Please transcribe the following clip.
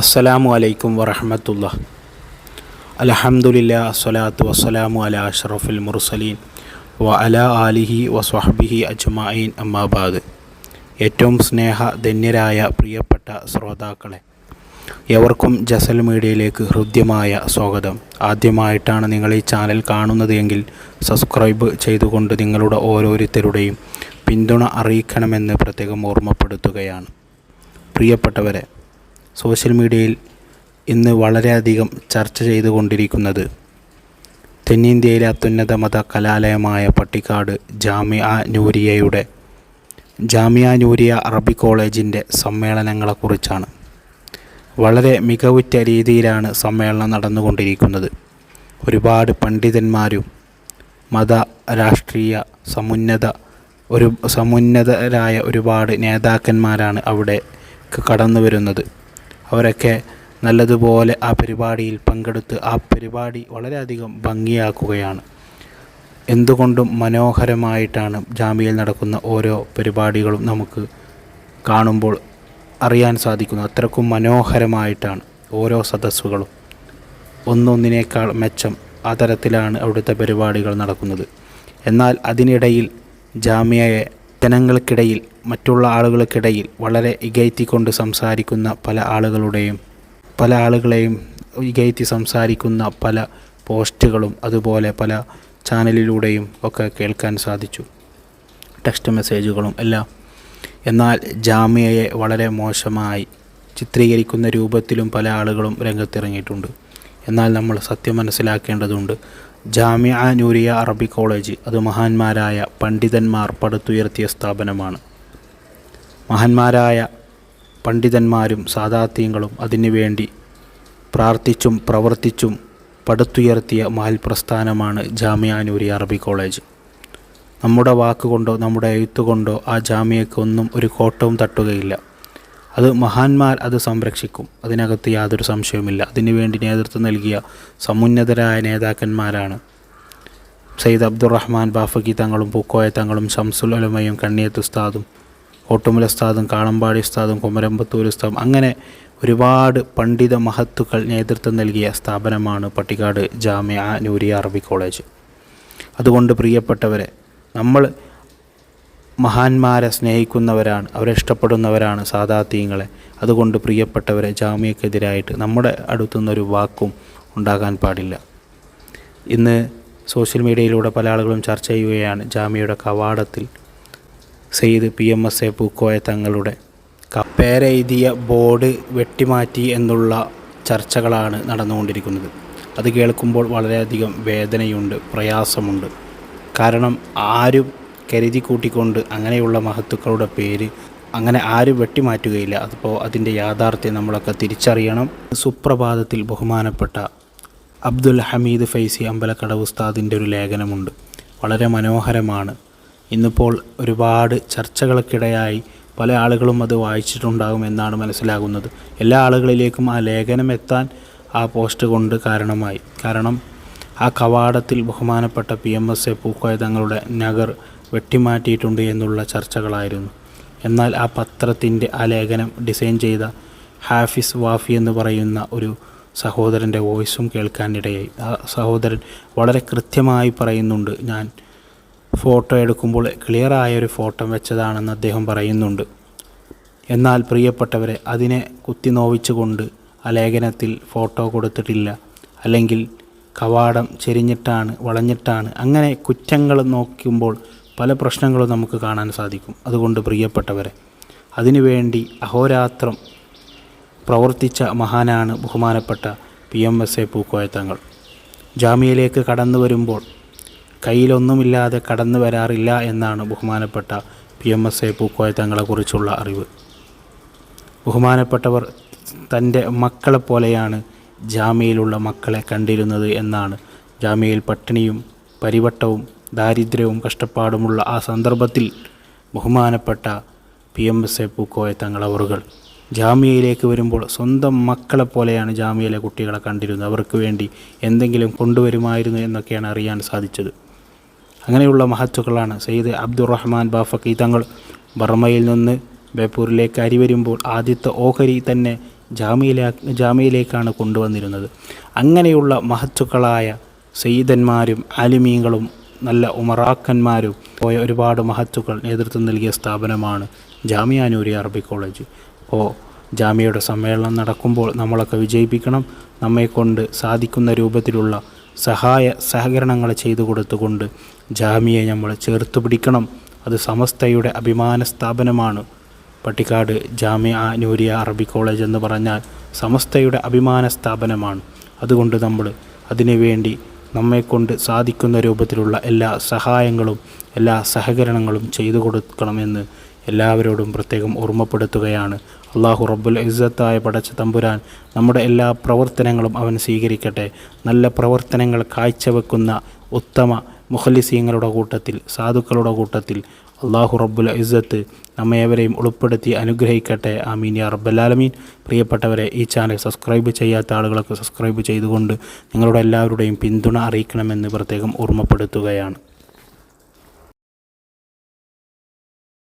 അസ്സലാമു അലൈക്കും വറഹമത്തുള്ള. അലഹമുല്ല അസ്സലാത്തു വസ്സലാമു അല അഷ്റഫുൽ മുർസലീൻ വ അല ആലിഹി വസ്വഹബിഹി അജ്മായിൻ അമ്മാബാദ് ഏറ്റവും സ്നേഹ ധന്യരായ പ്രിയപ്പെട്ട ശ്രോതാക്കളെ എവർക്കും ജസൽ മീഡിയയിലേക്ക് ഹൃദ്യമായ സ്വാഗതം. ആദ്യമായിട്ടാണ് നിങ്ങൾ ഈ ചാനൽ കാണുന്നത് എങ്കിൽ സബ്സ്ക്രൈബ് ചെയ്തുകൊണ്ട് നിങ്ങളുടെ ഓരോരുത്തരുടെയും പിന്തുണ അറിയിക്കണമെന്ന് പ്രത്യേകം ഓർമ്മപ്പെടുത്തുകയാണ്. പ്രിയപ്പെട്ടവരെ സോഷ്യൽ മീഡിയയിൽ ഇന്ന് വളരെയധികം ചർച്ച ചെയ്തുകൊണ്ടിരിക്കുന്നത് തെന്നിന്ത്യയിലെ അത്യുന്നത മത കലാലയമായ പട്ടിക്കാട് ജാമിയ നൂരിയയുടെ ജാമിയ നൂരിയ അറബി കോളേജിന്റെ സമ്മേളനങ്ങളെക്കുറിച്ചാണ്. വളരെ മികവുറ്റ രീതിയിലാണ് സമ്മേളനം നടന്നുകൊണ്ടിരിക്കുന്നത്. ഒരുപാട് പണ്ഡിതന്മാരും മത രാഷ്ട്രീയ സമുന്നത ഒരു സമുന്നതരായ ഒരുപാട് നേതാക്കന്മാരാണ് അവിടെ കടന്നു വരുന്നത് അവരൊക്കെ നല്ലതുപോലെ ആ പരിപാടിയിൽ പങ്കെടുത്ത് ആ പരിപാടി വളരെയധികം ഭംഗിയാക്കുകയാണ്. എന്തുകൊണ്ടും മനോഹരമായിട്ടാണ് ജാമ്യയിൽ നടക്കുന്ന ഓരോ പരിപാടികളും നമുക്ക് കാണുമ്പോൾ അറിയാൻ സാധിക്കുന്നു അത്രക്കും മനോഹരമായിട്ടാണ് ഓരോ സദസ്സുകളും. ഒന്നൊന്നിനേക്കാൾ മെച്ചം ആ തരത്തിലാണ് അവിടുത്തെ പരിപാടികൾ നടക്കുന്നത്. എന്നാൽ അതിനിടയിൽ ജാമ്യയെ ജനങ്ങൾക്കിടയിൽ മറ്റുള്ള ആളുകൾക്കിടയിൽ വളരെ ഇകയത്തിക്കൊണ്ട് സംസാരിക്കുന്ന പല ആളുകളുടെയും പല ആളുകളെയും ഇകയത്തി സംസാരിക്കുന്ന പല പോസ്റ്റുകളും അതുപോലെ പല ചാനലിലൂടെയും ഒക്കെ കേൾക്കാൻ സാധിച്ചു. ടെക്സ്റ്റ് മെസ്സേജുകളും എല്ലാം. എന്നാൽ ജാമ്യയെ വളരെ മോശമായി ചിത്രീകരിക്കുന്ന രൂപത്തിലും പല ആളുകളും രംഗത്തിറങ്ങിയിട്ടുണ്ട്. എന്നാൽ നമ്മൾ സത്യം മനസ്സിലാക്കേണ്ടതുണ്ട്. ജാമ്യ നൂരിയ അറബി കോളേജ് അത് മഹാന്മാരായ പണ്ഡിതന്മാർ പടുത്തുയർത്തിയ സ്ഥാപനമാണ്. മഹാന്മാരായ പണ്ഡിതന്മാരും സാദാത്യങ്ങളും അതിനുവേണ്ടി പ്രാർത്ഥിച്ചും പ്രവർത്തിച്ചും പടുത്തുയർത്തിയ മഹൽ പ്രസ്ഥാനമാണ് ജാമ്യ നൂരിയ അറബി കോളേജ്. നമ്മുടെ വാക്കുകൊണ്ടോ നമ്മുടെ എഴുത്തുകൊണ്ടോ ആ ജാമ്യയ്ക്ക് ഒന്നും ഒരു കോട്ടവും തട്ടുകയില്ല. അത് മഹാന്മാർ അത് സംരക്ഷിക്കും. അതിനകത്ത് യാതൊരു സംശയവുമില്ല. അതിനുവേണ്ടി നേതൃത്വം നൽകിയ സമുന്നതരായ നേതാക്കന്മാരാണ്. സയ്യിദ് അബ്ദുറഹ്മാൻ ബാഫഖി തങ്ങളും പൂക്കോയ തങ്ങളും ഷംസുൽ അലമയും കണ്ണിയത്ത് ഉസ്താദും ഓട്ടുമുല ഉസ്താദും കാളമ്പാടി ഉസ്താദും കുമരമ്പത്തൂർ ഉസ്താദും അങ്ങനെ ഒരുപാട് പണ്ഡിത മഹത്തുക്കൾ നേതൃത്വം നൽകിയ സ്ഥാപനമാണ് പട്ടിക്കാട് ജാമ്യ നൂരിയ അറബി കോളേജ്. അതുകൊണ്ട് പ്രിയപ്പെട്ടവരെ നമ്മൾ മഹാന്മാരെ സ്നേഹിക്കുന്നവരാണ് അവരെ ഇഷ്ടപ്പെടുന്നവരാണ് സാധാത്യങ്ങളെ അതുകൊണ്ട് പ്രിയപ്പെട്ടവരെ ജാമ്യക്കെതിരായിട്ട് നമ്മുടെ അടുത്തുനിന്നൊരു വാക്കും ഉണ്ടാകാൻ പാടില്ല. ഇന്ന് സോഷ്യൽ മീഡിയയിലൂടെ പല ആളുകളും ചർച്ച ചെയ്യുകയാണ് ജാമ്യയുടെ കവാടത്തിൽ Syed P M S A Pookoya തങ്ങളുടെ പേരെഴുതിയ ബോർഡ് വെട്ടിമാറ്റി എന്നുള്ള ചർച്ചകളാണ് നടന്നുകൊണ്ടിരിക്കുന്നത്. അത് കേൾക്കുമ്പോൾ വളരെയധികം വേദനയുണ്ട് പ്രയാസമുണ്ട്. കാരണം ആരും കരുതി കൂട്ടിക്കൊണ്ട് അങ്ങനെയുള്ള മഹത്തുക്കളുടെ പേര് അങ്ങനെ ആരും വെട്ടിമാറ്റുകയില്ല. അതിപ്പോൾ അതിന്റെ യാഥാർത്ഥ്യം നമ്മളൊക്കെ തിരിച്ചറിയണം. സുപ്രഭാതത്തിൽ ബഹുമാനപ്പെട്ട അബ്ദുൽ ഹമീദ് ഫൈസി അമ്പലക്കട ഉസ്താദിന്റെ ഒരു ലേഖനമുണ്ട്. വളരെ മനോഹരമാണ്. ഇന്നിപ്പോൾ ഒരുപാട് ചർച്ചകൾക്കിടയായി പല ആളുകളും അത് വായിച്ചിട്ടുണ്ടാകും എന്നാണ് മനസ്സിലാകുന്നത്. എല്ലാ ആളുകളിലേക്കും ആ ലേഖനം എത്താൻ ആ പോസ്റ്റ് കൊണ്ട് കാരണമായി. കാരണം ആ കവാടത്തിൽ ബഹുമാനപ്പെട്ട P M S A Pookoya തങ്ങളുടെ നഗർ വെട്ടിമാറ്റിയിട്ടുണ്ട് എന്നുള്ള ചർച്ചകളായിരുന്നു. എന്നാൽ ആ പത്രത്തിന്റെ ആ ലേഖനം ഡിസൈൻ ചെയ്ത ഹാഫിസ് വാഫി എന്ന് പറയുന്ന ഒരു സഹോദരന്റെ വോയിസും കേൾക്കാനിടയായി. ആ സഹോദരൻ വളരെ കൃത്യമായി പറയുന്നുണ്ട് ഞാൻ ഫോട്ടോ എടുക്കുമ്പോൾ ക്ലിയറായ ഒരു ഫോട്ടോ വെച്ചതാണെന്ന് അദ്ദേഹം പറയുന്നുണ്ട്. എന്നാൽ പ്രിയപ്പെട്ടവരെ അതിനെ കുത്തി നോവിച്ചുകൊണ്ട് ആ ലേഖനത്തിൽ ഫോട്ടോ കൊടുത്തിട്ടില്ല. അല്ലെങ്കിൽ കവാടം ചെരിഞ്ഞിട്ടാണ് വളഞ്ഞിട്ടാണ്. അങ്ങനെ കുറ്റങ്ങൾ നോക്കുമ്പോൾ പല പ്രശ്നങ്ങളും നമുക്ക് കാണാൻ സാധിക്കും. അതുകൊണ്ട് പ്രിയപ്പെട്ടവരെ അതിനുവേണ്ടി അഹോരാത്രം പ്രവർത്തിച്ച മഹാനാണ് ബഹുമാനപ്പെട്ട പി എം എസ് എ പൂക്കോയത്തങ്ങൾ ജാമ്യയിലേക്ക് കടന്നു വരുമ്പോൾ കയ്യിലൊന്നുമില്ലാതെ കടന്നു വരാറില്ല എന്നാണ് ബഹുമാനപ്പെട്ട പി എം എസ് എ പൂക്കോയത്തങ്ങളെക്കുറിച്ചുള്ള അറിവ്. ബഹുമാനപ്പെട്ടവർ തന്റെ മക്കളെപ്പോലെയാണ് ജാമ്യയിലുള്ള മക്കളെ കണ്ടിരുന്നത് എന്നാണ് ജാമ്യയിൽ പട്ടിണിയും പരിവട്ടവും ദാരിദ്ര്യവും കഷ്ടപ്പാടുമുള്ള ആ സന്ദർഭത്തിൽ ബഹുമാനപ്പെട്ട P M S A Pookoya തങ്ങളവറുകൾ ജാമ്യയിലേക്ക് വരുമ്പോൾ സ്വന്തം മക്കളെപ്പോലെയാണ് ജാമ്യയിലെ കുട്ടികളെ കണ്ടിരുന്നത്. അവർക്ക് വേണ്ടി എന്തെങ്കിലും കൊണ്ടുവരുമായിരുന്നു എന്നൊക്കെയാണ് അറിയാൻ സാധിച്ചത്. അങ്ങനെയുള്ള മഹത്തുക്കളാണ് സയ്യിദ് അബ്ദുറഹ്മാൻ ബാഫക്കി തങ്ങൾ. ബർമയിൽ നിന്ന് ബേപ്പൂരിലേക്ക് അരി വരുമ്പോൾ ആദ്യത്തെ ഓഹരി തന്നെ ജാമ്യയിലാ ജാമ്യയിലേക്കാണ് കൊണ്ടുവന്നിരുന്നത്. അങ്ങനെയുള്ള മഹത്തുക്കളായ സയ്യിദന്മാരും ആലിമീങ്ങളും നല്ല ഉമറാക്കന്മാരും പോയ ഒരുപാട് മഹത്തുക്കൾ നേതൃത്വം നൽകിയ സ്ഥാപനമാണ് ജാമിയ അറബി കോളേജ്. അപ്പോൾ ജാമ്യയുടെ സമ്മേളനം നടക്കുമ്പോൾ നമ്മളൊക്കെ വിജയിപ്പിക്കണം. നമ്മെക്കൊണ്ട് സാധിക്കുന്ന രൂപത്തിലുള്ള സഹായ സഹകരണങ്ങൾ ചെയ്തു കൊടുത്തുകൊണ്ട് ജാമ്യയെ നമ്മൾ ചേർത്ത് പിടിക്കണം. അത് സമസ്തയുടെ അഭിമാന സ്ഥാപനമാണ്. പട്ടിക്കാട് ജാമ്യ നൂരിയ അറബി കോളേജ് എന്ന് പറഞ്ഞാൽ സമസ്തയുടെ അഭിമാന സ്ഥാപനമാണ്. അതുകൊണ്ട് നമ്മൾ അതിനുവേണ്ടി നമ്മെക്കൊണ്ട് സാധിക്കുന്ന രൂപത്തിലുള്ള എല്ലാ സഹായങ്ങളും എല്ലാ സഹകരണങ്ങളും ചെയ്തു കൊടുക്കണമെന്ന് എല്ലാവരോടും പ്രത്യേകം ഓർമ്മപ്പെടുത്തുകയാണ്. അള്ളാഹു റബ്ബുൽ ഇസ്സത്തായ പടച്ച തമ്പുരാൻ നമ്മുടെ എല്ലാ പ്രവർത്തനങ്ങളും അവൻ സ്വീകരിക്കട്ടെ. നല്ല പ്രവർത്തനങ്ങൾ കാഴ്ചവെക്കുന്ന ഉത്തമ മുഖലിസീങ്ങളുടെ കൂട്ടത്തിൽ സാധുക്കളുടെ കൂട്ടത്തിൽ അള്ളാഹു റബ്ബുൽ ഇസ്സത്ത് നമ്മേവരെയും ഉൾപ്പെടുത്തി അനുഗ്രഹിക്കട്ടെ. ആമീൻ യാ റബ്ബല്ലാലമീൻ പ്രിയപ്പെട്ടവരെ ഈ ചാനൽ സബ്സ്ക്രൈബ് ചെയ്യാത്ത ആളുകളൊക്കെ സബ്സ്ക്രൈബ് ചെയ്തുകൊണ്ട് നിങ്ങളുടെ എല്ലാവരുടെയും പിന്തുണ അറിയിക്കണമെന്ന് പ്രത്യേകം ഓർമ്മപ്പെടുത്തുകയാണ്.